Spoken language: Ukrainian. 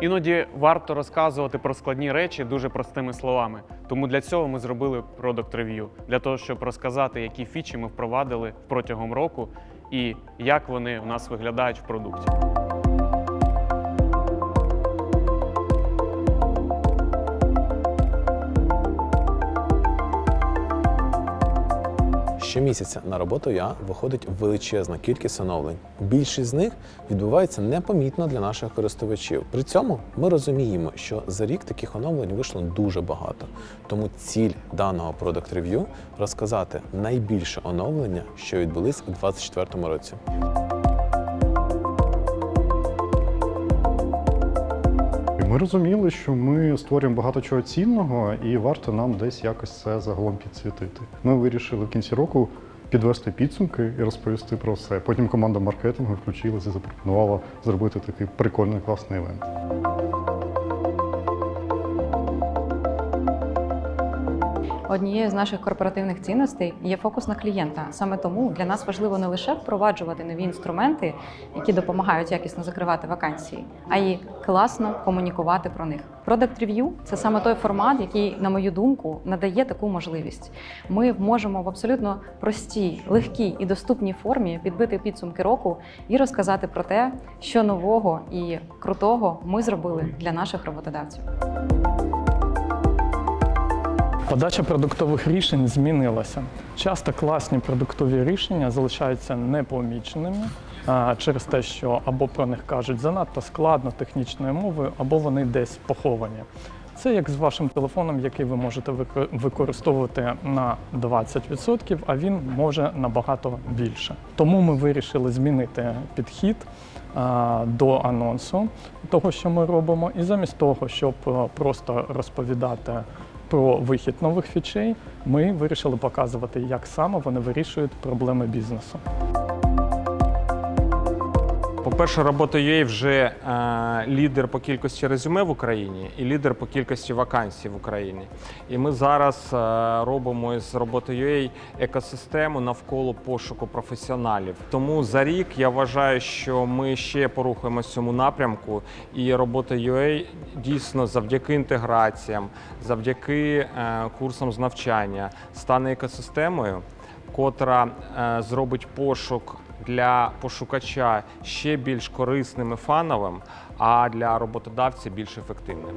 Іноді варто розказувати про складні речі дуже простими словами. Тому для цього ми зробили Product Review, для того, щоб розказати, які фічі ми впровадили протягом року і як вони у нас виглядають в продукті. Щомісяця на роботу я виходить величезна кількість оновлень. Більшість з них відбувається непомітно для наших користувачів. При цьому ми розуміємо, що за рік таких оновлень вийшло дуже багато. Тому ціль даного Product Review – розказати найбільше оновлення, що відбулись у 2024 році. Ми розуміли, що ми створюємо багато чого цінного, і варто нам десь якось це загалом підсвітити. Ми вирішили в кінці року підвести підсумки і розповісти про все. Потім команда маркетингу включилася і запропонувала зробити такий прикольний класний івент. Однією з наших корпоративних цінностей є фокус на клієнта. Саме тому для нас важливо не лише впроваджувати нові інструменти, які допомагають якісно закривати вакансії, а й класно комунікувати про них. Product Review – це саме той формат, який, на мою думку, надає таку можливість. Ми можемо в абсолютно простій, легкій і доступній формі підбити підсумки року і розказати про те, що нового і крутого ми зробили для наших роботодавців. Подача продуктових рішень змінилася. Часто класні продуктові рішення залишаються непоміченими через те, що або про них кажуть занадто складно технічною мовою, або вони десь поховані. Це як з вашим телефоном, який ви можете використовувати на 20%, а він може набагато більше. Тому ми вирішили змінити підхід до анонсу того, що ми робимо, і замість того, щоб просто розповідати про вихід нових фічей, ми вирішили показувати, як саме вони вирішують проблеми бізнесу. По-перше, робота UA вже е, лідер по кількості резюме в Україні і лідер по кількості вакансій в Україні. І ми зараз е, робимо із роботи UA екосистему навколо пошуку професіоналів. Тому за рік я вважаю, що ми ще порухаємося в цьому напрямку, і робота UA дійсно завдяки інтеграціям, завдяки е, курсам з навчання стане екосистемою, котра зробить пошук для пошукача ще більш корисним і фановим, а для роботодавця більш ефективним.